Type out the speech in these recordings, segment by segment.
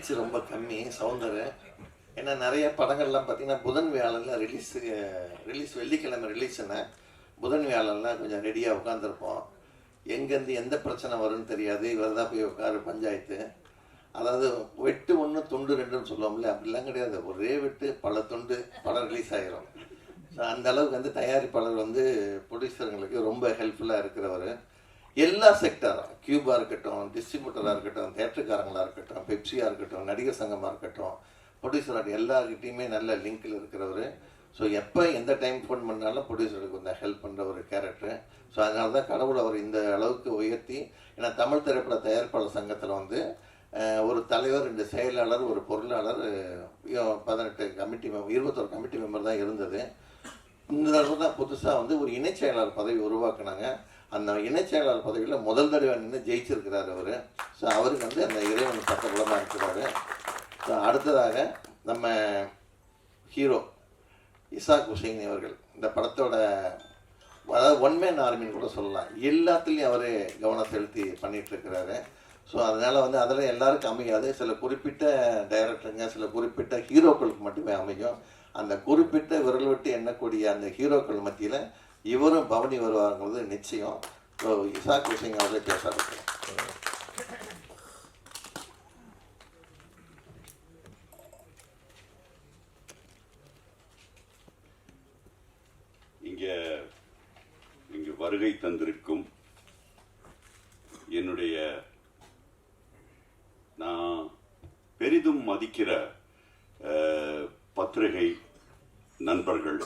Reach ரொம்ப கம்மி சவுந்தர் ஏன்னா நிறைய படங்கள்லாம் பார்த்தீங்கன்னா புதன் வியாழனில் ரிலீஸ் ரிலீஸ் வெள்ளிக்கிழமை ரிலீஸ்னா புதன் வியாழன்லாம் கொஞ்சம் ரெடியாக உட்காந்துருப்போம் எங்கேருந்து எந்த பிரச்சனை வரும்னு தெரியாது. இவர் தான் போய் உட்காரு பஞ்சாயத்து. அதாவது வெட்டு ஒன்று துண்டு ரெண்டுன்னு சொல்லுவோம்ல அப்படிலாம் கிடையாது. ஒரே வெட்டு பல துண்டு படம் ரிலீஸ் ஆகிரும் ஸோ அந்த அளவுக்கு வந்து தயாரிப்பாளர் வந்து ப்ரொடியூசருங்களுக்கு ரொம்ப ஹெல்ப்ஃபுல்லாக இருக்கிறவர். எல்லா செக்டரும் கியூபாக இருக்கட்டும் டிஸ்ட்ரிபியூட்டராக இருக்கட்டும் தேட்டருக்காரங்களாக இருக்கட்டும் பெப்சியாக இருக்கட்டும் நடிகர் சங்கமாக இருக்கட்டும் ப்ரொடியூசராக எல்லாருக்கிட்டையுமே நல்ல லிங்கில் இருக்கிறவர். ஸோ எப்போ எந்த டைம் ஃபோன் பண்ணாலும் ப்ரொடியூசருக்கு கொஞ்சம் ஹெல்ப் பண்ணுற ஒரு கேரக்டர் ஸோ அதனால தான் கடவுள் அவர் இந்த அளவுக்கு உயர்த்தி ஏன்னா தமிழ் திரைப்பட தயாரிப்பாளர் சங்கத்தில் வந்து ஒரு தலைவர் ரெண்டு செயலாளர் ஒரு பொருளாளர் பதினெட்டு கமிட்டி மெம்பர் இருபத்தொரு கமிட்டி மெம்பர் தான் இருந்தது. இந்த தடவை தான் புதுசாக வந்து ஒரு இணைச் செயலாளர் பதவி உருவாக்குனாங்க. அந்த இணைச் செயலாளர் பதவியில் முதல் தடவை நின்று ஜெயிச்சிருக்கிறார் அவர். ஸோ அவருக்கு வந்து அந்த இறைவன் பக்கபலமாக இருக்கிறாரு ஸோ அடுத்ததாக நம்ம ஹீரோ இசாக் ஹுசைன் அவர்கள். இந்த படத்தோட அதாவது ஒன் மேன் ஆர்மின்னு கூட சொல்லலாம். எல்லாத்துலேயும் அவர் கவனம் செலுத்தி பண்ணிகிட்ருக்கிறாரு ஸோ அதனால் வந்து அதில் எல்லாருக்கும் அமையாது. சில குறிப்பிட்ட டைரக்டருங்க சில குறிப்பிட்ட ஹீரோக்களுக்கு மட்டுமே அமையும். அந்த குறிப்பிட்ட விரல் விட்டு எண்ணக்கூடிய அந்த ஹீரோக்கள் மத்தியில் இவரும் பவனி வருவாருங்கிறது நிச்சயம். ஸோ இசாக் ஹுசைன் அவர்களே பேச இருக்கிறோம் இங்கே இங்கு வருகை தந்திருக்கும் என்னுடைய நான் பெரிதும் மதிக்கிற பத்திரிகை நண்பர்கள்.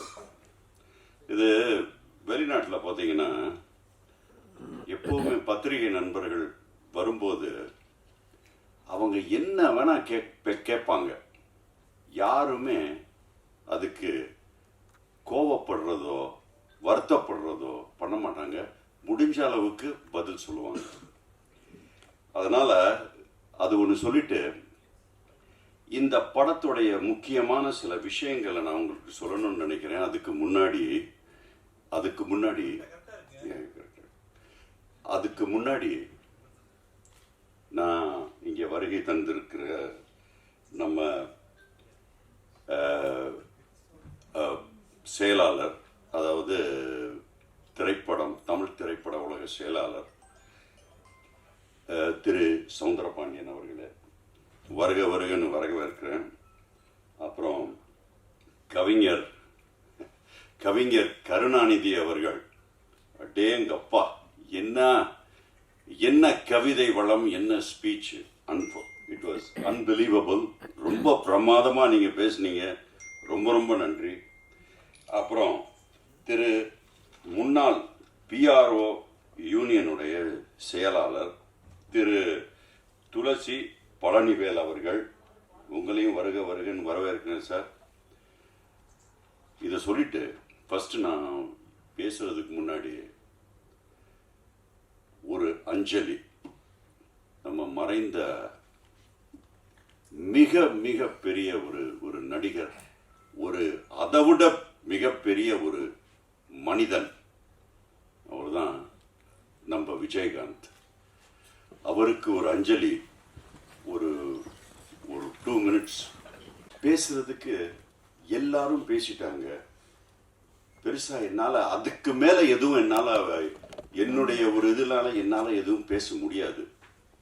இது வெளிநாட்டில் பார்த்தீங்கன்னா எப்போவுமே பத்திரிகை நண்பர்கள் வரும்போது அவங்க என்ன வேணால் கே கேட்பாங்க. யாருமே அதுக்கு கோவப்படுறதோ வருத்தப்படுறதோ பண்ண மாட்டாங்க. முடிஞ்ச அளவுக்கு பதில் சொல்லுவாங்க. அதனால் அது ஒன்று சொல்லிட்டு இந்த படத்துடைய முக்கியமான சில விஷயங்களை நான் உங்களுக்கு சொல்லணும்னு நினைக்கிறேன். அதுக்கு முன்னாடி அதுக்கு முன்னாடி அதுக்கு முன்னாடி நான் இங்கே வருகை தந்திருக்கிற நம்ம செயலாளர் அதாவது திரைப்படம் தமிழ் திரைப்பட உலக செயலாளர் திரு சவுந்தரபாண்டியன் அவர்களே. வருக வருகன்னு வரவேற்கிறேன். அப்புறம் கவிஞர் கவிஞர் கருணாநிதி அவர்கள் அடேங்கப்பா என்ன என்ன கவிதை வளம் என்ன ஸ்பீச் அன்போ. இட் வாஸ் அன்பிலீவபிள் ரொம்ப பிரமாதமாக நீங்கள் பேசுனீங்க. ரொம்ப ரொம்ப நன்றி. அப்புறம் திரு முன்னாள் பிஆர்ஓ யூனியனுடைய செயலாளர் திரு துளசி பழனிவேல் அவர்கள் உங்களையும் வருக வருகன்னு வரவேற்கிறேன் சார். இதை சொல்லிட்டு ஃபஸ்ட்டு நான் பேசுகிறதுக்கு முன்னாடி ஒரு அஞ்சலி நம்ம மறைந்த மிக மிக பெரிய ஒரு ஒரு நடிகர் ஒரு அதைவிட மிகப்பெரிய ஒரு மனிதன் அவர்தான் நம்ம விஜயகாந்த். அவருக்கு ஒரு அஞ்சலி ஒரு ஒரு டூ மினிட்ஸ் பேசுறதுக்கு எல்லாரும் பேசிட்டாங்க. பெருசா என்னால அதுக்கு மேல எதுவும் என்னால என்னுடைய ஒரு இதனால என்னால எதுவும் பேச முடியாது.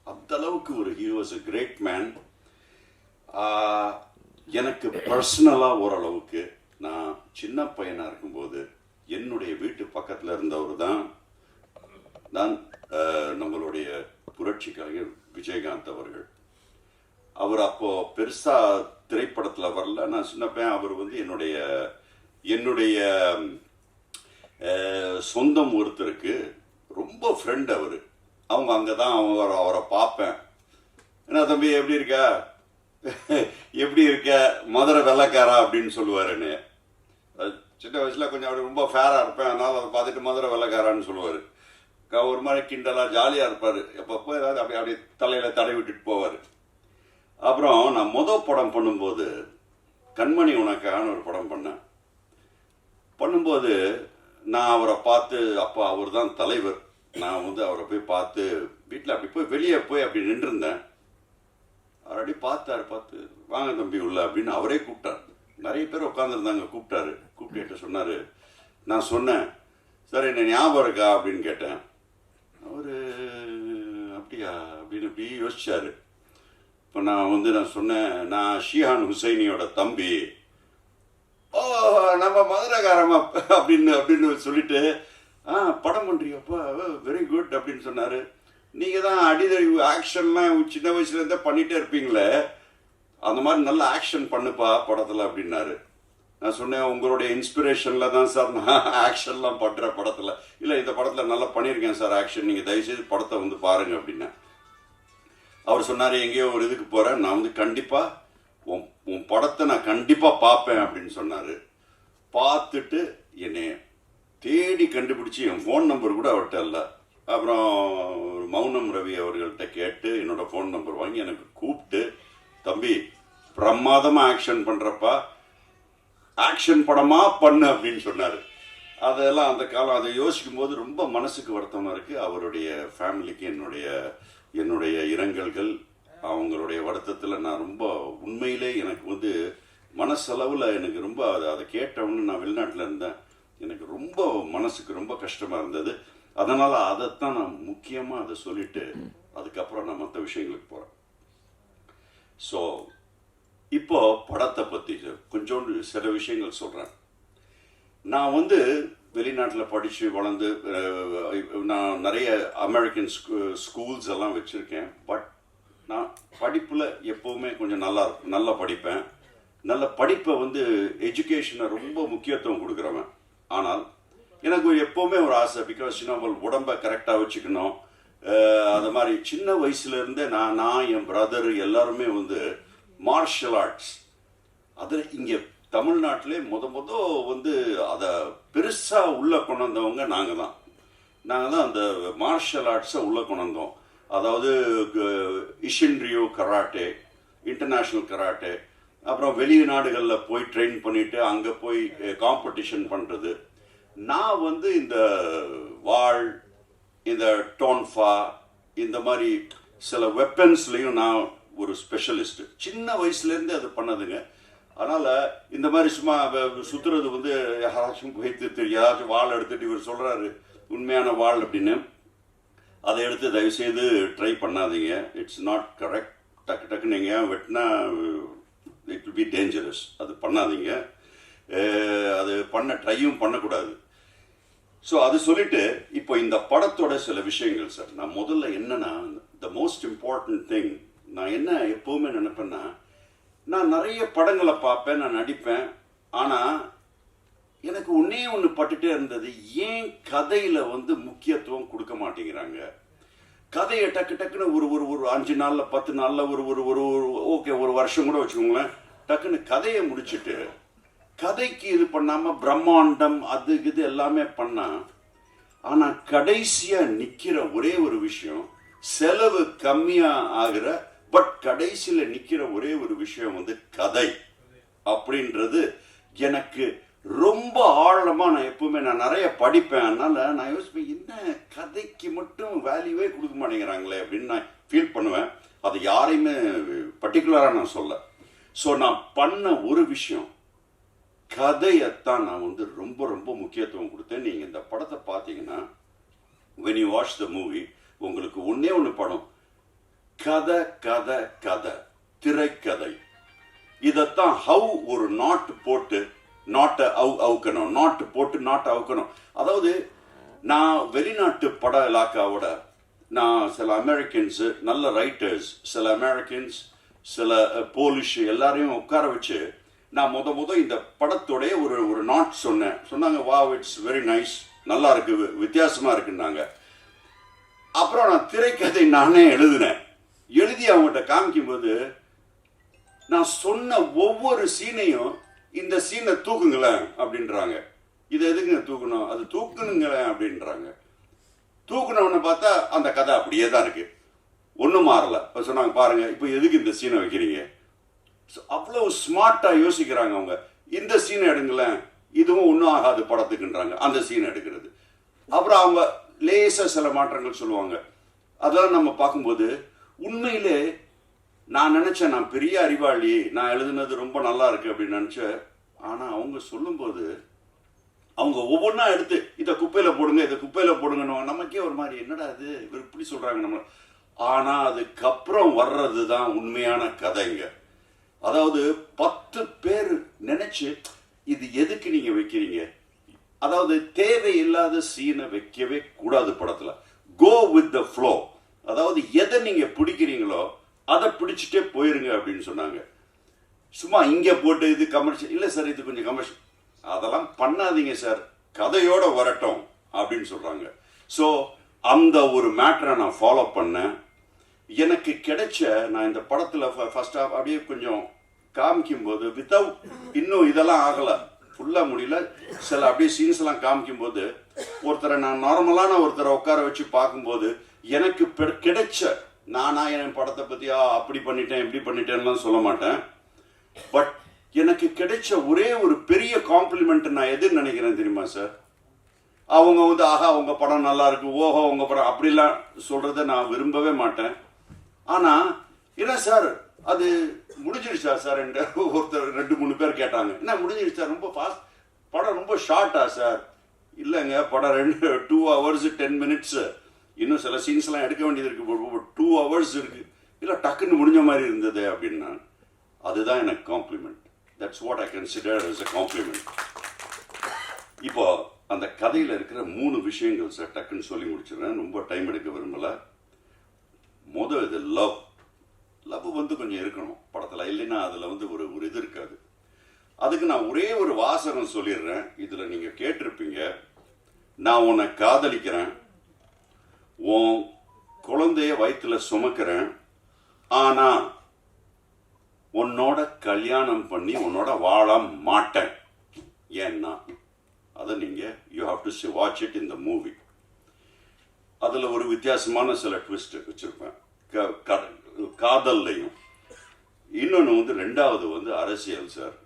அந்த அளவுக்கு ஒரு ஹி அ கிரேட் மேன் எனக்கு பர்சனலாக ஓரளவுக்கு நான் சின்ன பையனா இருக்கும்போது என்னுடைய வீட்டு பக்கத்துல இருந்தவர் தான் நான் நம்மளுடைய புரட்சி கலைஞர் விஜயகாந்த் அவர்கள். அவர் அப்போ பெருசா திரைப்படத்துல வரல. நான் சின்ன பையன் அவர் வந்து என்னுடைய என்னுடைய சொந்தம் ஒருத்தருக்கு ரொம்ப ஃப்ரெண்ட் அவர். அவங்க அங்கே தான் அவரை அவரை பார்ப்பேன். என்ன தம்பி எப்படி இருக்க? எப்படி இருக்க? மதுரை வெள்ளைக்காரா அப்படின்னு சொல்லுவாருன்னு. சின்ன வயசில் கொஞ்சம் அப்படி ரொம்ப ஃபேராக இருப்பேன். அதனால் அதை பார்த்துட்டு மதுரை வெள்ளைக்காரான்னு சொல்லுவார். ஒரு மாதிரி கிண்டலாக ஜாலியாக இருப்பார். எப்பப்போ ஏதாவது அப்படி அப்படி தலையில் தடை விட்டுட்டு போவார். அப்புறம் நான் முத படம் பண்ணும்போது கண்மணி உனக்கான ஒரு படம் பண்ணேன். பண்ணும்போது நான் அவரை பார்த்து அப்போ அவர் தான் தலைவர். நான் வந்து அவரை போய் பார்த்து வீட்டில் அப்படி போய் வெளியே போய் அப்படி நின்றுருந்தேன். ஆல்ரெடி பார்த்தாரு பார்த்து வாங்க தம்பி உள்ள அப்படின்னு அவரே கூப்பிட்டார். நிறைய பேர் உட்காந்துருந்தாங்க கூப்பிட்டாரு. கூப்பிட்டு சொன்னார் நான் சொன்னேன். சார் என்ன ஞாபகம் இருக்கா? அப்படின்னு கேட்டேன். அவர் அப்படியா? அப்படின்னு இப்படி யோசிச்சார். இப்போ நான் வந்து நான் சொன்னேன் நான் ஷியான் ஹுசைனியோட தம்பி. ஓ நம்ம மதுரகாரமா அப்படின்னு அப்படின்னு சொல்லிட்டு ஆ படம் பண்ணுறியப்பா வெரி குட் அப்படின்னு சொன்னார். நீங்கள் தான் அடிதடி ஆக்ஷன்லாம் சின்ன வயசுலேருந்தே பண்ணிகிட்டே இருப்பீங்களே அந்த மாதிரி நல்ல ஆக்ஷன் பண்ணுப்பா படத்தில் அப்படின்னாரு. நான் சொன்னேன் உங்களுடைய இன்ஸ்பிரேஷனில் தான் சார் நான் ஆக்ஷன்லாம் பண்ணுறேன் படத்தில். இல்லை இந்த படத்தில் நல்லா பண்ணியிருக்கேன் சார் ஆக்ஷன் நீங்கள் தயவுசெய்து படத்தை வந்து பாருங்க அப்படின்னேன். அவர் சொன்னார் எங்கேயோ ஒரு இதுக்கு போகிறேன் நான் வந்து கண்டிப்பாக உன் உன் படத்தை நான் கண்டிப்பாக பார்ப்பேன் அப்படின்னு சொன்னார். பார்த்துட்டு என்னை தேடி கண்டுபிடிச்சி என் ஃபோன் நம்பர் கூட அவர்கிட்ட இல்லை. அப்புறம் மௌனம் ரவி அவர்கள்ட்ட கேட்டு என்னோடய ஃபோன் நம்பர் வாங்கி எனக்கு கூப்பிட்டு தம்பி பிரமாதமாக ஆக்ஷன் பண்ணுறப்பா ஆக்ஷன் படமாக பண்ணு அப்படின்னு சொன்னார். அதெல்லாம் அந்த காலம் அதை யோசிக்கும் போது ரொம்ப மனசுக்கு வருத்தமாக இருக்குது அவருடைய ஃபேமிலிக்கு என்னுடைய என்னுடைய இரங்கல்கள் அவங்களுடைய வருத்தத்தில் நான் ரொம்ப உண்மையிலே எனக்கு வந்து மனசளவில் எனக்கு ரொம்ப அதை அதை கேட்டவொன்னு நான் வெளிநாட்டில் இருந்தேன். எனக்கு ரொம்ப மனசுக்கு ரொம்ப கஷ்டமாக இருந்தது. அதனால் அதைத்தான் நான் முக்கியமாக அதை சொல்லிட்டு அதுக்கப்புறம் நான் மற்ற விஷயங்களுக்கு போகிறேன் ஸோ இப்போ படத்தை பற்றி கொஞ்சோண்டு சில விஷயங்கள் சொல்கிறேன் நான் வந்து வெளிநாட்டில் படித்து வளர்ந்து நான் நிறைய அமெரிக்கன் ஸ்கூ ஸ்கூல்ஸ் எல்லாம் வச்சுருக்கேன். பட் படிப்பில் எப்போவுமே கொஞ்சம் நல்லா இருக்கும். நல்லா படிப்பேன். நல்ல படிப்பை வந்து எஜுகேஷனை ரொம்ப முக்கியத்துவம் கொடுக்குறவன். ஆனால் எனக்கு எப்போவுமே ஒரு ஆசை பிகாஸ் நம்ம உடம்பை கரெக்டாக வச்சுக்கணும். அது மாதிரி சின்ன வயசுலேருந்தே நான் நான் என் பிரதர் எல்லாருமே வந்து மார்ஷல் ஆர்ட்ஸ் அதில் இங்கே தமிழ்நாட்டிலே முத முத வந்து அதை பெருசாக உள்ளே கொண்டு வந்தவங்க நாங்கள் தான் நாங்கள் தான் அந்த மார்ஷல் ஆர்ட்ஸை உள்ளே கொண்டு வந்தோம். அதாவது இஷின்ரியோ கராட்டே இன்டர்நேஷ்னல் கராட்டே அப்புறம் வெளிநாடுகளில் போய் ட்ரெயின் பண்ணிட்டு அங்கே போய் காம்படிஷன் பண்ணுறது நான் வந்து இந்த வாழ் இந்த டோன்ஃபா இந்த மாதிரி சில வெப்பன்ஸ்லையும் நான் ஒரு ஸ்பெஷலிஸ்ட்டு சின்ன வயசுலேருந்து அது பண்ணதுங்க. அதனால் இந்த மாதிரி சும்மா சுற்றுறது சுத்துறது வந்து யாராச்சும் வைத்து யாராச்சும் வாழ் எடுத்துகிட்டு இவர் சொல்கிறாரு உண்மையான வாள் அப்படின்னு. அதை எடுத்து தயவுசெய்து ட்ரை பண்ணாதீங்க. இட்ஸ் நாட் கரெக்ட் டக்கு டக்குன்னு நீங்கள் வெட்டினா இட் வில் பி டேஞ்சரஸ் அது பண்ணாதீங்க. அது பண்ண ட்ரையும் பண்ணக்கூடாது. ஸோ அது சொல்லிட்டு இப்போ இந்த படத்தோட சில விஷயங்கள் சார் நான் முதல்ல என்னன்னா த மோஸ்ட் இம்பார்ட்டன்ட் திங் நான் என்ன எப்போவுமே நினைப்பேன்னா நான் நிறைய படங்களை பார்ப்பேன் நான் நடிப்பேன். ஆனால் எனக்கு ஒன்றே ஒன்று பட்டுட்டே இருந்தது ஏன் கதையில் வந்து முக்கியத்துவம் கொடுக்க மாட்டேங்கிறாங்க? கதையை டக்கு டக்குன்னு ஒரு ஒரு ஒரு அஞ்சு நாளில் பத்து நாளில் ஒரு ஒரு ஒரு ஒரு ஓகே ஒரு வருஷம் கூட வச்சுக்கோங்களேன். டக்குன்னு கதையை முடிச்சுட்டு கதைக்கு இது பண்ணாமல் பிரம்மாண்டம் அது இது எல்லாமே பண்ணால் ஆனால் கடைசியாக நிற்கிற ஒரே ஒரு விஷயம் செலவு கம்மியாக ஆகிற பட் கடைசியில் நிற்கிற ஒரே ஒரு விஷயம் வந்து கதை. அப்படின்றது எனக்கு ரொம்ப ஆழமாக நான் எப்பவுமே நான் நிறைய படிப்பேன். அதனால நான் யோசிப்பேன் என்ன கதைக்கு மட்டும் வேல்யூவே கொடுக்க மாட்டேங்கிறாங்களே அப்படின்னு நான் ஃபீல் பண்ணுவேன். அது யாரையுமே பர்டிகுலராக நான் சொல்ல. ஸோ நான் பண்ண ஒரு விஷயம் கதையைத்தான் நான் வந்து ரொம்ப ரொம்ப முக்கியத்துவம் கொடுத்தேன். நீங்கள் இந்த படத்தை பார்த்தீங்கன்னா when you watch the movie உங்களுக்கு ஒன்றே ஒன்று படம். கதை கதை கதை திரைக்கதை. இதைத்தான் ஹவு ஒரு நாட்டு போட்டு நாட்டை அவு அவுக்கணும் நாட்டு போட்டு நாட்டை அவுக்கணும் அதாவது நான் வெளிநாட்டு பட இலாக்காவோட நான் சில அமெரிக்கன்ஸு நல்ல ரைட்டர்ஸ் சில அமெரிக்கன்ஸ் சில அஹ், போலிஷ் எல்லாரையும் உட்கார வச்சு நான் முத முத இந்த படத்தோடைய ஒரு ஒரு நாட் சொன்னேன். சொன்னாங்க வா இட்ஸ் வெரி நைஸ் நல்லா இருக்கு. வித்தியாசமாக வித்தியாசமா இருக்குன்னாங்க. அப்புறம் நான் திரைக்கதை நானே எழுதினேன். எழுதி அவங்ககிட்ட காமிக்கும்போது நான் சொன்ன ஒவ்வொரு சீனையும் இந்த சீனை தூக்குங்களேன் அப்படின்றாங்க. இதை எதுக்குங்க தூக்கணும்? அது தூக்கணுங்களேன் அப்படின்றாங்க. தூக்குனவனை பார்த்தா அந்த கதை அப்படியே தான் இருக்கு. ஒன்றும் மாறல. இப்போ சொன்னாங்க பாருங்க இப்போ எதுக்கு இந்த சீனை வைக்கிறீங்க? அவ்வளோ அவ்வளவு ஸ்மார்ட்டாக யோசிக்கிறாங்க அவங்க. இந்த சீனை எடுங்களேன் இதுவும் ஒன்றும் ஆகாது படத்துக்குன்றாங்க. அந்த சீனை எடுக்கிறது. அப்புறம் அவங்க லேசாக சில மாற்றங்கள் சொல்லுவாங்க. அதெல்லாம் நம்ம பார்க்கும்போது உண்மையிலே நான் நினச்சேன் நான் பெரிய அறிவாளி நான் எழுதுனது ரொம்ப நல்லா இருக்கு அப்படின்னு நினச்சேன். ஆனால் அவங்க சொல்லும்போது அவங்க ஒவ்வொன்றா எடுத்து இதை குப்பையில் போடுங்க இதை குப்பையில் போடுங்கன்னு நமக்கே ஒரு மாதிரி என்னடா இது? இவர் இப்படி சொல்கிறாங்க நம்ம ஆனால் அதுக்கப்புறம் வர்றது தான் உண்மையான கதைங்க. அதாவது பத்து பேர் நினச்சி இது எதுக்கு நீங்கள் வைக்கிறீங்க? அதாவது தேவையில்லாத சீனை வைக்கவே கூடாது படத்தில். கோ வித் த ஃப்ளோ அதாவது எதை நீங்கள் பிடிக்கிறீங்களோ அதை பிடிச்சிட்டே போயிருங்க அப்படின்னு சொன்னாங்க. சும்மா இங்கே போட்டு இது கமர்ஷியல் இல்லை சார் இது கொஞ்சம் கமர்ஷியல் அதெல்லாம் பண்ணாதீங்க சார் கதையோட வரட்டும் அப்படின்னு சொல்கிறாங்க ஸோ அந்த ஒரு மேட்டரை நான் ஃபாலோ பண்ணேன். எனக்கு கிடைச்ச நான் இந்த படத்தில் ஃபர்ஸ்ட் ஆஃப் அப்படியே கொஞ்சம் காமிக்கும்போது வித்தவுட் இன்னும் இதெல்லாம் ஆகலை. ஃபுல்லாக முடியல. சில அப்படியே சீன்ஸ் எல்லாம் காமிக்கும்போது ஒருத்தரை நான் நார்மலான ஒருத்தரை உட்கார வச்சு பார்க்கும்போது எனக்கு கிடைச்ச நானா என் படத்தை பத்தியா அப்படி பண்ணிட்டேன் இப்படி பண்ணிட்டேன்லாம் சொல்ல மாட்டேன். பட் எனக்கு கிடைச்ச ஒரே ஒரு பெரிய காம்ப்ளிமெண்ட் நான் எது நினைக்கிறேன் தெரியுமா சார் அவங்க வந்து ஆஹா உங்க படம் நல்லா இருக்கு ஓஹோ உங்க படம் அப்படிலாம் சொல்றத நான் விரும்பவே மாட்டேன். ஆனா என்ன சார் அது முடிஞ்சிருச்சா சார் ஒருத்தர் ரெண்டு மூணு பேர் கேட்டாங்க. என்ன முடிஞ்சிருச்சா ரொம்ப ஃபாஸ்ட் படம் ரொம்ப ஷார்ட்டா சார் இல்லைங்க படம் ரெண்டு டூ ஹவர்ஸ் டென் மினிட்ஸ் இன்னும் சில சீன்ஸ் எல்லாம் எடுக்க வேண்டியது இருக்கு. டூ ஹவர்ஸ் இருக்கு. இல்லை டக்குன்னு முடிஞ்ச மாதிரி இருந்தது அப்படின்னா அதுதான் எனக்கு compliment that's what I consider is a compliment இப்போ அந்த கதையில் இருக்கிற மூணு விஷயங்கள் சார் டக்குன்னு சொல்லி முடிச்சிடுறேன். ரொம்ப டைம் எடுக்க விரும்பலை. முதல் இது லவ் லவ் வந்து கொஞ்சம் இருக்கணும். படத்தில் இல்லைன்னா அதில் வந்து ஒரு ஒரு இது இருக்காது. அதுக்கு நான் ஒரே ஒரு வாசகம் சொல்லிடுறேன். இதில் நீங்கள் கேட்டிருப்பீங்க. நான் உன்னை காதலிக்கிறேன். உன் குழந்தைய வயிற்றுல சுமக்கிறேன். ஆனா உன்னோட கல்யாணம் பண்ணி உன்னோட வாழ மாட்டேன். ஏன்னா அதை நீங்க you have to watch it in the movie அதில் ஒரு வித்தியாசமான சில ட்விஸ்ட் வச்சிருப்பேன். க- க- காதல்லையும். இன்னொன்று வந்து ரெண்டாவது வந்து அரசியல் சார்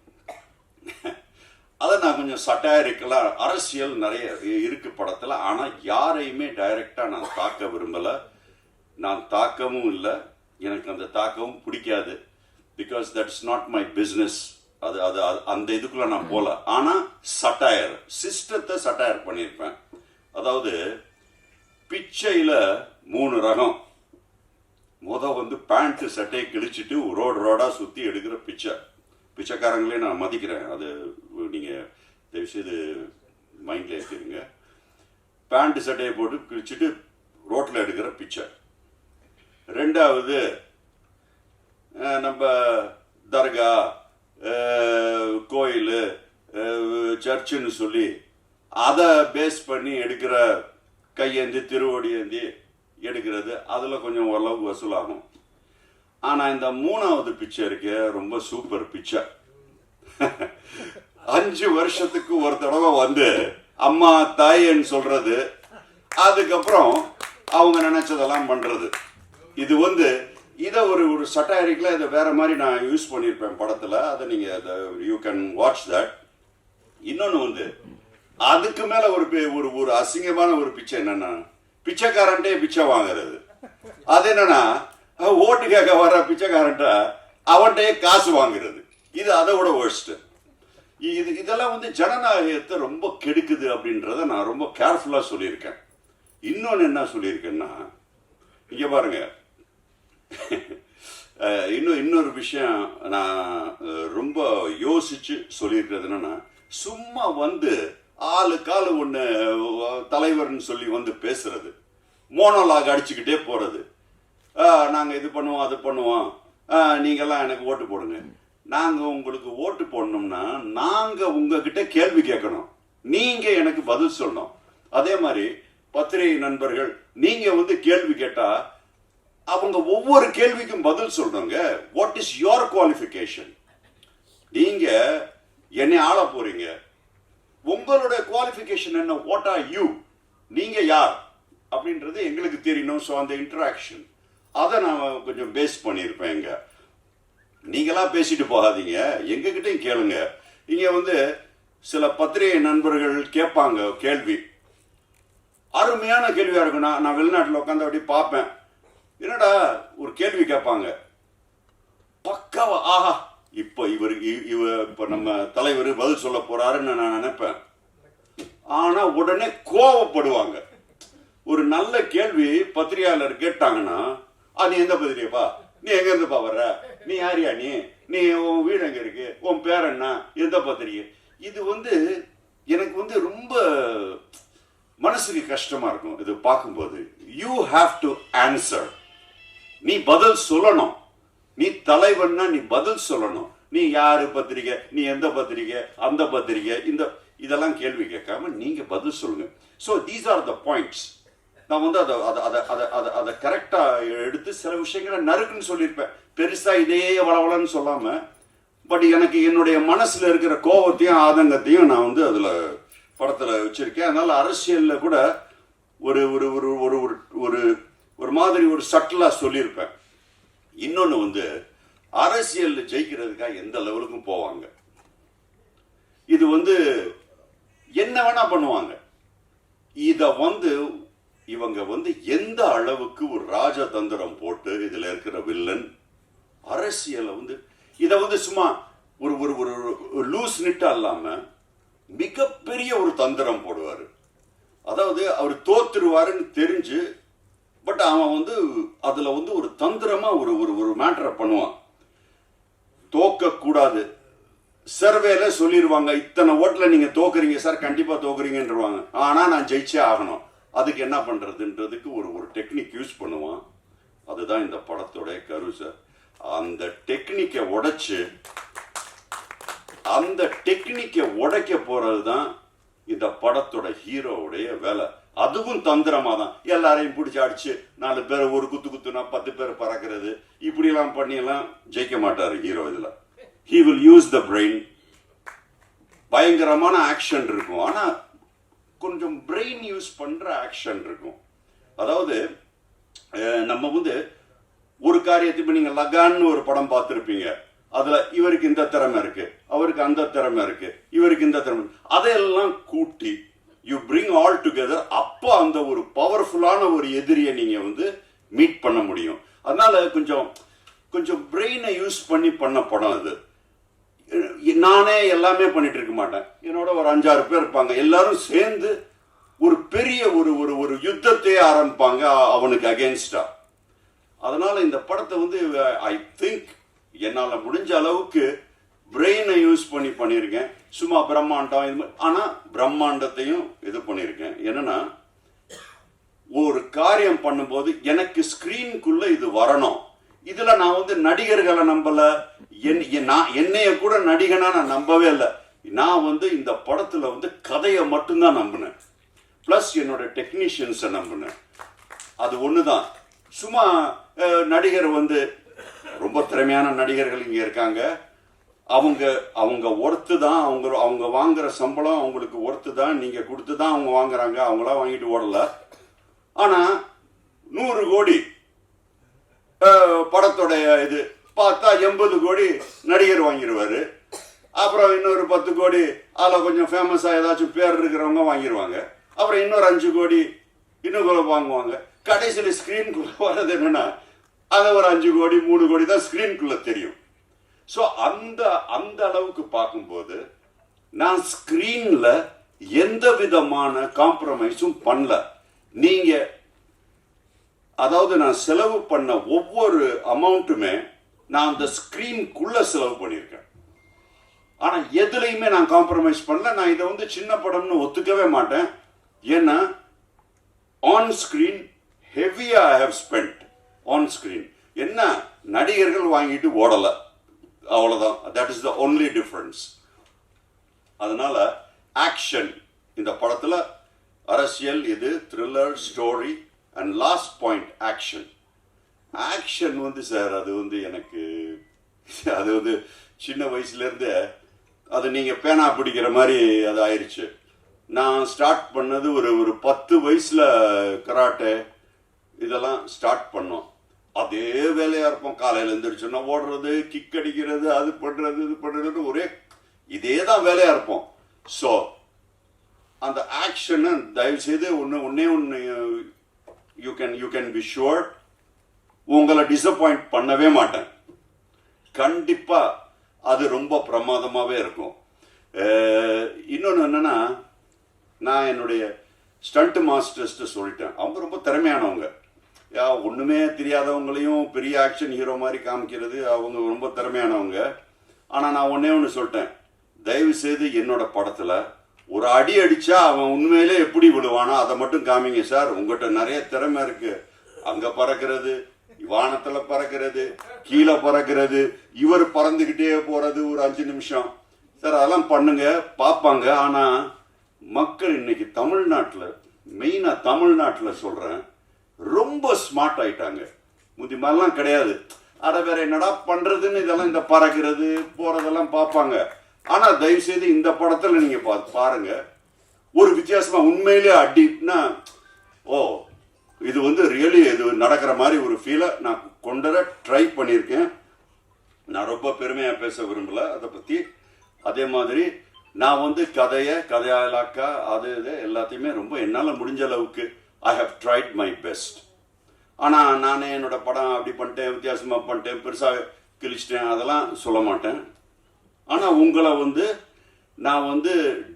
அதை நான் கொஞ்சம் சட்டாயிருக்கலாம் அரசியல் நிறைய இருக்கு படத்தில். ஆனால் யாரையுமே டைரக்டா நான் தாக்க விரும்பலை. நான் தாக்கவும் இல்லை. எனக்கு அந்த தாக்கவும் பிடிக்காது. Because that's not my business அது அது அது- அந்த இதுக்குள்ள நான் போகல ஆனால் சட்டாயர் சிஸ்டத்தை சட்டாயர் பண்ணியிருப்பேன். அதாவது பிச்சையில் மூணு ரகம். முத வந்து பேண்ட்டு சட்டையை கிழிச்சிட்டு ரோடு ரோடாக சுற்றி எடுக்கிற பிச்சை. பிச்சைக்காரங்களே நான் மதிக்கிறேன். அது நீங்கள் தயவுசெய்து மைண்டில் ஏற்றிடுங்க பேண்ட் சட்டையை போட்டு கிழிச்சிட்டு ரோட்டில் எடுக்கிற பிச்சை. ரெண்டாவது நம்ம தர்கா கோயில் சர்ச்சுன்னு சொல்லி அதை பேஸ் பண்ணி எடுக்கிற கையேந்தி திருவடியேந்தி எடுக்கிறது. அதில் கொஞ்சம் ஓரளவுக்கு வசூலாகும். ஆனால் இந்த மூணாவது பிச்சை இருக்கு ரொம்ப சூப்பர் பிச்சை. அஞ்சு வருஷத்துக்கு ஒரு தடவை வந்து அம்மா தாயன்னு சொல்றது அதுக்கப்புறம் அவங்க நினைச்சதெல்லாம் பண்றது. இது வந்து இதை ஒரு ஒரு சட்டாரிக்கில் இதை வேற மாதிரி நான் யூஸ் பண்ணியிருப்பேன் படத்துல. அதை நீங்க யூ கேன் வாட்ச் தட் இன்னொன்று வந்து அதுக்கு மேல ஒரு ஒரு ஒரு அசிங்கமான ஒரு பிச்சை என்னன்னா பிச்சைக்காரன்ட்டே பிச்சை வாங்குறது. அது என்னன்னா ஓட்டு கேட்க வர பிச்சைக்காரன்ட்ட அவன்கிட்டயே காசு வாங்குறது. இது அதை விட worst. இது இதெல்லாம் வந்து ஜனநாயகத்தை ரொம்ப கெடுக்குது அப்படின்றத நான் ரொம்ப கேர்ஃபுல்லாக சொல்லியிருக்கேன். இன்னொன்று என்ன சொல்லியிருக்கேன்னா இங்கே பாருங்க. இன்னும் இன்னொரு விஷயம் நான் ரொம்ப யோசிச்சு சொல்லியிருக்கிறது என்னன்னா சும்மா வந்து ஆளுக்கு ஆளு ஒன்று தலைவர்னு சொல்லி வந்து பேசுறது. மோனோலாக் அடிச்சுக்கிட்டே போறது. நாங்கள் இது பண்ணுவோம் அது பண்ணுவோம். நீங்கள்லாம் எனக்கு ஓட்டு போடுங்க. நாங்கள் உங்களுக்கு ஓட்டு போடணும்னா நாங்கள் உங்ககிட்ட கேள்வி கேட்கணும். நீங்கள் எனக்கு பதில் சொல்லணும். அதே மாதிரி பத்திரிகை நண்பர்கள் நீங்கள் வந்து கேள்வி கேட்டா அவங்க ஒவ்வொரு கேள்விக்கும் பதில் சொல்றாங்க வாட் இஸ் யோர் குவாலிஃபிகேஷன் நீங்க என்னை ஆள போறீங்க. உங்களுடைய குவாலிஃபிகேஷன் என்ன? வாட் ஆர் யூ நீங்க யார்? அப்படின்றது எங்களுக்கு தெரியணும். ஸோ அந்த இன்ட்ராக்ஷன் அதை நான் கொஞ்சம் பேஸ் பண்ணியிருப்பேன் இங்கே நீங்களாக பேசிட்டு போகாதீங்க. எங்ககிட்டயும் கேளுங்க. இங்கே வந்து சில பத்திரிகை நண்பர்கள் கேட்பாங்க கேள்வி. அருமையான கேள்வியாக இருக்கும் நான் நான் வெளிநாட்டில் உட்காந்து அப்படி பார்ப்பேன். என்னடா ஒரு கேள்வி கேட்பாங்க. பக்காவா ஆஹா இப்போ இவர் இவ இப்போ நம்ம தலைவர் பதில் சொல்ல போறாருன்னு நான் நினைப்பேன். ஆனால் உடனே கோவப்படுவாங்க. ஒரு நல்ல கேள்வி பத்திரிகையாளர் கேட்டாங்கன்னா ஆ நீ எந்த பத்திரிகைப்பா? நீ எங்க இருந்துப்பா வர்ற? நீ யாரியா நீ? நீ உன் வீடு எங்க இருக்கு? உன் பேர் என்ன எந்த பத்திரிகை? இது வந்து எனக்கு வந்து ரொம்ப மனசுக்கு கஷ்டமா இருக்கும் இது பார்க்கும்போது. யூ ஹாவ் டு ஆன்சர் நீ பதில் சொல்லணும். நீ தலைவன்னா நீ பதில் சொல்லணும். நீ யாரு பத்திரிகை? நீ எந்த பத்திரிகை? அந்த பத்திரிகை? இந்த இதெல்லாம் கேள்வி கேட்காம நீங்க பதில் சொல்லுங்க. So these are the points நான் வந்து அதை அதை அதை அதை அதை அதை கரெக்டாக எடுத்து சில விஷயங்களை நறுக்குன்னு சொல்லியிருப்பேன். பெருசாக இதே வளவலன்னு சொல்லாமல் பட் எனக்கு என்னுடைய மனசில் இருக்கிற கோபத்தையும் ஆதங்கத்தையும் நான் வந்து அதில் படத்தில் வச்சுருக்கேன். அதனால் அரசியலில் கூட ஒரு ஒரு ஒரு ஒரு ஒரு ஒரு ஒரு மாதிரி ஒரு சட்டிலாக சொல்லியிருப்பேன். இன்னொன்று வந்து அரசியலில் ஜெயிக்கிறதுக்காக எந்த லெவலுக்கும் போவாங்க. இது வந்து என்ன வேணா பண்ணுவாங்க. இதை வந்து இவங்க வந்து எந்த அளவுக்கு ஒரு ராஜதந்திரம் போட்டு இதில் இருக்கிற வில்லன் அரசியலை வந்து இதை வந்து சும்மா ஒரு ஒரு ஒரு லூஸ் நிட்டா இல்லாமல் மிகப்பெரிய ஒரு தந்திரம் போடுவார். அதாவது அவர் தோத்துருவாருன்னு தெரிஞ்சு பட் அவன் வந்து அதில் வந்து ஒரு தந்திரமாக ஒரு ஒரு ஒரு மேட்டரை பண்ணுவான். தோக்கக்கூடாது சர்வேல சொல்லிடுவாங்க இத்தனை ஓட்டில் நீங்கள் தோக்குறீங்க சார் கண்டிப்பாக தோக்குறீங்கன்றவாங்க. ஆனால் நான் ஜெயிச்சே ஆகணும். அதுக்கு என்ன பண்ணுறதுன்றதுக்கு ஒரு ஒரு டெக்னிக் யூஸ் பண்ணுவான். அதுதான் இந்த படத்தோடைய கரு சார் அந்த டெக்னிக்கை உடைச்சு அந்த டெக்னிக்கை உடைக்க போகிறது தான் இந்த படத்தோட ஹீரோவுடைய வேலை. அதுவும் தந்திரமா தான் எல்லாரையும் பிடிச்சி அடிச்சு நாலு பேர் ஒரு குத்து குத்துனா பத்து பேர் பறக்கிறது. இப்படிலாம் பண்ணியெல்லாம் ஜெயிக்க மாட்டார் ஹீரோ இதில். He will use the brain பயங்கரமான ஆக்ஷன் இருக்கும். ஆனால் கொஞ்சம் பிரெயின் யூஸ் பண்ற ஆக்ஷன் இருக்கும். அதாவது நம்ம வந்து ஒரு காரியத்தை இப்ப நீங்க லகான்னு ஒரு படம் பார்த்துருப்பீங்க. அதுல இவருக்கு இந்த திறமை இருக்கு அவருக்கு அந்த திறமை இருக்கு இவருக்கு இந்த திறமை அதையெல்லாம் கூட்டி யூ பிரிங் ஆல் டுகெதர் அப்போ அந்த ஒரு பவர்ஃபுல்லான ஒரு எதிரியை நீங்க வந்து மீட் பண்ண முடியும். அதனால கொஞ்சம் கொஞ்சம் பிரெயினை யூஸ் பண்ணி பண்ண படம் அது. நானே எல்லாமே பண்ணிட்டு இருக்க மாட்டேன். என்னோட ஒரு அஞ்சாறு பேர் இருப்பாங்க. எல்லாரும் சேர்ந்து ஒரு பெரிய ஒரு ஒரு ஒரு யுத்தத்தையே ஆரம்பிப்பாங்க அவனுக்கு அகேன்ஸ்டா அதனால இந்த படத்தை வந்து ஐ திங்க் என்னால் முடிஞ்ச அளவுக்கு பிரெயினை யூஸ் பண்ணி பண்ணியிருக்கேன். சும்மா பிரம்மாண்டம் இது மாதிரி ஆனால் பிரம்மாண்டத்தையும் இது பண்ணியிருக்கேன். என்னன்னா ஒரு காரியம் பண்ணும்போது எனக்கு ஸ்கிரீனுக்குள்ள இது வரணும். இதுல நான் வந்து நடிகர்களை நம்பல. என் நான் என்னைய கூட நடிகனா நான் நம்பவே இல்லை. நான் வந்து இந்த படத்துல வந்து கதையை மட்டும்தான் நம்பினேன். ப்ளஸ் என்னோட டெக்னீஷியன்ஸை நம்பினேன். அது ஒண்ணுதான். சும்மா நடிகர் வந்து ரொம்ப திறமையான நடிகர்கள் இங்க இருக்காங்க. அவங்க அவங்க ஒர்த்து தான். அவங்க அவங்க வாங்குற சம்பளம் அவங்களுக்கு ஒர்த்து தான். நீங்க கொடுத்து தான் அவங்க வாங்குறாங்க. அவங்களாம் வாங்கிட்டு ஓடல. ஆனா நூறு கோடி படத்தோடைய இது பார்த்தா எண்பது கோடி நடிகர் வாங்கிடுவார் அப்புறம் இன்னொரு பத்து கோடி அதில் கொஞ்சம் ஃபேமஸாக ஏதாச்சும் பேர் இருக்கிறவங்க வாங்கிடுவாங்க அப்புறம் இன்னொரு அஞ்சு கோடி இன்னும் கூட வாங்குவாங்க. கடைசியில் ஸ்க்ரீனுக்குள்ளே வர்றது என்னென்னா அதை ஒரு அஞ்சு கோடி மூணு கோடி தான் ஸ்க்ரீனுக்குள்ளே தெரியும். ஸோ அந்த அந்த அளவுக்கு பார்க்கும்போது நான் ஸ்க்ரீனில் எந்த விதமான காம்ப்ரமைஸும் பண்ணல. நீங்கள் அதாவது நான் செலவு பண்ண ஒவ்வொரு அமௌண்ட்டுமே நான் அந்த ஸ்க்ரீனுக்குள்ள செலவு பண்ணியிருக்கேன். ஆனால் எதுலையுமே நான் காம்ப்ரமைஸ் பண்ணல. நான் இதை வந்து சின்ன படம்னு ஒத்துக்கவே மாட்டேன். ஏன்னா ஆன் ஸ்க்ரீன் ஹெவியா I have spent on screen என்ன? நடிகர்கள் வாங்கிட்டு ஓடலை. அவ்வளோதான் that is the only difference அதனால ஆக்ஷன் இந்த படத்தில் அரசியல் இது thriller story and last point action action வந்து சார் அது வந்து எனக்கு அது வந்து சின்ன வயசுலேருந்து அது நீங்கள் பேனா பிடிக்கிற மாதிரி அது ஆயிடுச்சு நான் ஸ்டார்ட் பண்ணது ஒரு ஒரு பத்து வயசில் கராட்டே இதெல்லாம் ஸ்டார்ட் பண்ணோம். அதே வேலையாக இருப்போம். காலையில் எழுந்திரிச்சோன்னா ஓடுறது கிக் அடிக்கிறது அது பண்ணுறது இது பண்ணுறது ஒரே இதே தான் வேலையாக இருப்போம். ஸோ அந்த ஆக்ஷனை தயவு செய்து ஒன்று ஒன்றே ஒன்று you can you can be sure உங்களை டிசப்பாயிண்ட் பண்ணவே மாட்டேன். கண்டிப்பா அது ரொம்ப பிரமாதமாகவே இருக்கும். இன்னொன்று என்னன்னா நான் என்னுடைய ஸ்டண்ட் மாஸ்டர்ஸ்ட்டு சொல்லிட்டேன். அவங்க ரொம்ப திறமையானவங்க. யா ஒன்றுமே தெரியாதவங்களையும் பெரிய ஆக்ஷன் ஹீரோ மாதிரி காமிக்கிறது அவங்க ரொம்ப திறமையானவங்க. ஆனால் நான் ஒன்றே ஒன்று சொல்லிட்டேன். தயவு செய்து என்னோட படத்தில் ஒரு அடி அடிச்சா அவன் உண்மையிலே எப்படி விழுவானோ அதை மட்டும் காமிங்க சார். உங்ககிட்ட நிறைய திறமை இருக்கு. அங்க பறக்கிறது வானத்துல பறக்கிறது கீழே பறக்கிறது இவர் பறந்துகிட்டே போறது ஒரு அஞ்சு நிமிஷம். சார் அதெல்லாம் பண்ணுங்க பார்ப்பாங்க. ஆனா மக்கள் இன்னைக்கு தமிழ்நாட்டில் மெயினா தமிழ்நாட்டில் சொல்றேன் ரொம்ப ஸ்மார்ட் ஆயிட்டாங்க. முந்தி மாதிரிலாம் கிடையாது. அட வேற என்னடா பண்றதுன்னு இதெல்லாம் இந்த பறக்கிறது போறதெல்லாம் பார்ப்பாங்க. ஆனா தயவு செய்து இந்த படத்துல நீங்க பா பாருங்க. ஒரு வித்தியாசமா உண்மையிலே அடினா ஓ இது வந்து ரியலி இது நடக்கிற மாதிரி ஒரு ஃபீலை நான் கொண்டு வர ட்ரை பண்ணியிருக்கேன். நான் ரொம்ப பெருமையாக பேச விரும்பல அதை பற்றி அதே மாதிரி நான் வந்து கதையை கதையாலாக்கா அது இது எல்லாத்தையுமே ரொம்ப என்னால் முடிஞ்ச அளவுக்கு I have tried my best ஆனால் நானே என்னோட படம் அப்படி பண்ணிட்டேன் வித்தியாசமாக பண்ணிட்டேன் பெருசாக கிழிச்சிட்டேன் அதெல்லாம் சொல்ல மாட்டேன். ஆனால் உங்களை வந்து நான் வந்து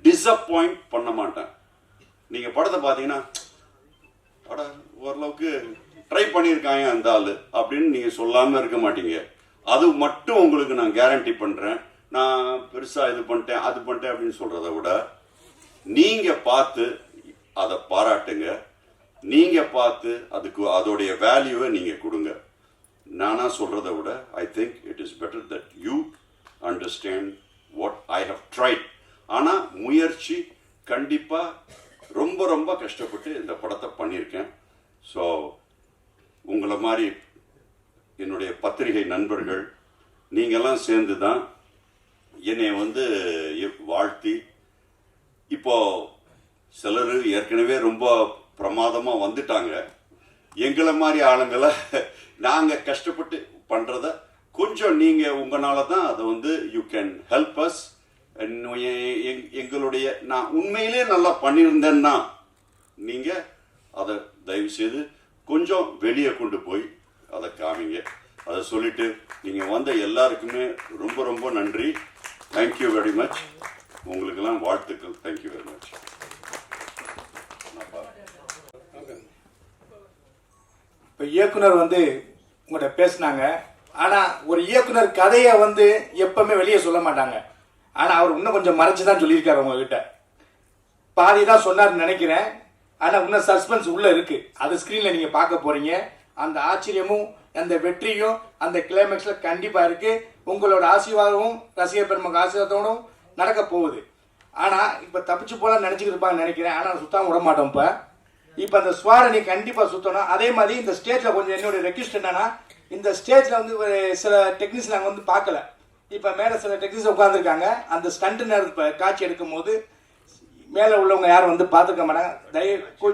டிசப்பாயிண்ட் பண்ண மாட்டேன். நீங்கள் படத்தை பார்த்தீங்கன்னா அட ஓரளவுக்கு ட்ரை பண்ணியிருக்காங்க அந்த ஆள் அப்படின்னு நீங்கள் சொல்லாமல் இருக்க மாட்டீங்க. அது மட்டும் உங்களுக்கு நான் கேரண்டி பண்ணுறேன் நான் பெருசாக இது பண்ணிட்டேன் அது பண்ணிட்டேன் அப்படின்னு சொல்கிறத விட நீங்கள் பார்த்து அதை பாராட்டுங்க. நீங்கள் பார்த்து அதுக்கு அதோடைய வேல்யூவை நீங்கள் கொடுங்க. நானாக சொல்கிறத விட I think it is better that you understand what I have tried ஆனால் முயற்சி கண்டிப்பாக ரொம்ப ரொம்ப கஷ்டப்பட்டு இந்த படத்தை பண்ணியிருக்கேன். ஸோ உங்களை மாதிரி என்னுடைய பத்திரிகை நண்பர்கள் நீங்கள்லாம் சேர்ந்து தான் என்னை வந்து வாழ்த்தி இப்போது சிலர் ஏற்கனவே ரொம்ப பிரமாதமாக வந்துட்டாங்க. எங்களை மாதிரி ஆளுங்களை நாங்கள் கஷ்டப்பட்டு பண்ணுறத கொஞ்சம் நீங்கள் உங்களால் தான் அதை வந்து யூ கேன் ஹெல்ப் அஸ் எங்களுடைய நான் உண்மையிலே நல்லா பண்ணியிருந்தேன்னா நீங்கள் அதை தயவு செய்து கொஞ்சம் வெளியே கொண்டு போய் அதை காமிங்க. அதை சொல்லிட்டு நீங்கள் வந்த எல்லாருக்குமே ரொம்ப ரொம்ப நன்றி. தேங்க்யூ வெரி மச் உங்களுக்கெல்லாம் வாழ்த்துக்கள். தேங்க்யூ வெரி மச் இப்போ இயக்குனர் வந்து உங்கள்கிட்ட பேசினாங்க. ஆனால் ஒரு இயக்குனர் கதையை வந்து எப்பவுமே வெளியே சொல்ல மாட்டாங்க. ஆனால் அவர் இன்னும் கொஞ்சம் மறைச்சு தான் சொல்லியிருக்காரு உங்ககிட்ட பாதி தான் சொன்னார்னு நினைக்கிறேன். ஆனால் இன்னும் சஸ்பென்ஸ் உள்ளே இருக்கு. அது ஸ்க்ரீனில் நீங்கள் பார்க்க போறீங்க. அந்த ஆச்சரியமும் அந்த வெற்றியும் அந்த கிளைமேக்ஸில் கண்டிப்பாக இருக்கு. உங்களோட ஆசீர்வாதமும் ரசிகர் பெருமக்கு ஆசீர்வாதத்தோடும் நடக்க போகுது. ஆனால் இப்போ தப்பிச்சு போகலான்னு நினச்சிக்கிட்டு நினைக்கிறேன். ஆனால் சுத்தம் விட மாட்டோம் இப்போ. இப்போ அந்த ஸ்வாரை நீ கண்டிப்பாக சுற்றணும் அதே மாதிரி இந்த ஸ்டேஜில் கொஞ்சம் என்னுடைய ரெக்வஸ்ட் என்னன்னா இந்த ஸ்டேஜில் வந்து ஒரு சில டெக்னிக்ஸ் நாங்கள் வந்து பார்க்கல. இப்போ மேலே சில டெக்னிக்ஸ் உட்காந்துருக்காங்க அந்த ஸ்டண்ட் நேரத்து இப்போ காட்சி எடுக்கும் போது மேலே உள்ளவங்க யாரும் வந்து பார்த்துக்க மாட்டாங்க. தயவு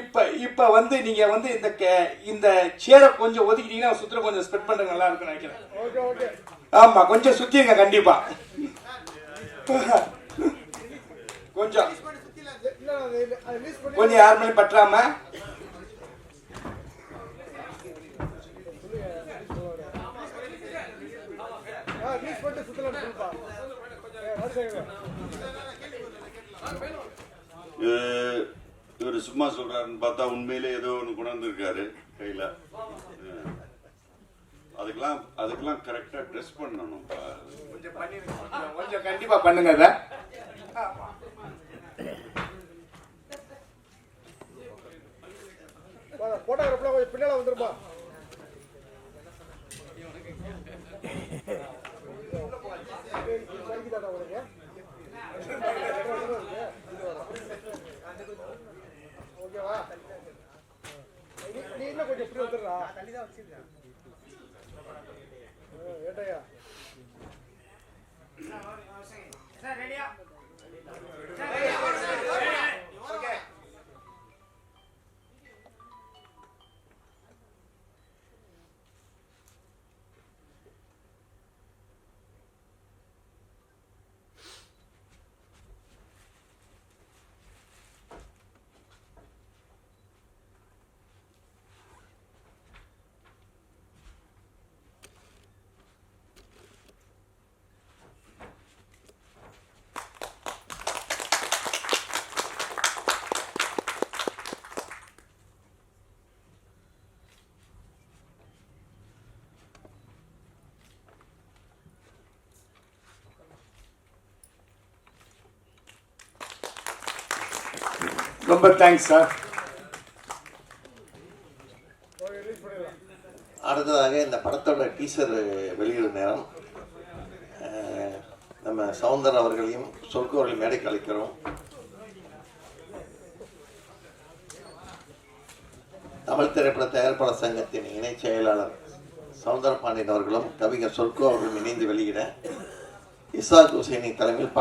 இப்போ இப்போ வந்து நீங்கள் வந்து இந்த இந்த சேரை கொஞ்சம் ஒதுக்கிட்டீங்கன்னா சுற்றுல கொஞ்சம் ஸ்ப்ரெட் பண்ணுறது நல்லா இருக்கும்னு நினைக்கிறேன். ஆமாம் கொஞ்சம் சுற்றிங்க கண்டிப்பாக கொஞ்சம். கொஞ்சம் யார் மேலே பற்றாம இவர் இவர் சும்மா சொல்றாருன்னு பார்த்தா உண்மையிலே ஏதோ ஒன்று கொண்டாந்துருக்காரு கையில். அதுக்கெல்லாம் அதுக்கெல்லாம் கரெக்டாக ட்ரெஸ் பண்ணணும்ப்பா. கொஞ்சம் பண்ணிருங்க. கொஞ்சம், கொஞ்சம் கண்டிப்பா பண்ணுங்க அதை போட்டோகிராஃப்ல கொஞ்சம் பின்னால வந்துருப்பா வலிக்குதாடா உனக்கு? ஓகேவா? நீ- இன்னும் கொஞ்சம் இப்படி வந்துடுறா. ஏட்டையா? ரொம்ப தேங்க்ஸ் சார் அடுத்ததாக இந்த படத்தோட டீசர் வெளியிடும் நேரம். நம்ம சவுந்தர் அவர்களையும் சொர்க்கு மேடைக்கு அழைக்கிறோம். தமிழ் திரைப்பட தயாரிப்பாளர் சங்கத்தின் இணைச் செயலாளர் சவுந்தர பாண்டியன் அவர்களும் கவிஞர் சொர்க்கு அவர்களும் இணைந்து வெளியிட இசாக் ஹுசைனின் தலைமையில்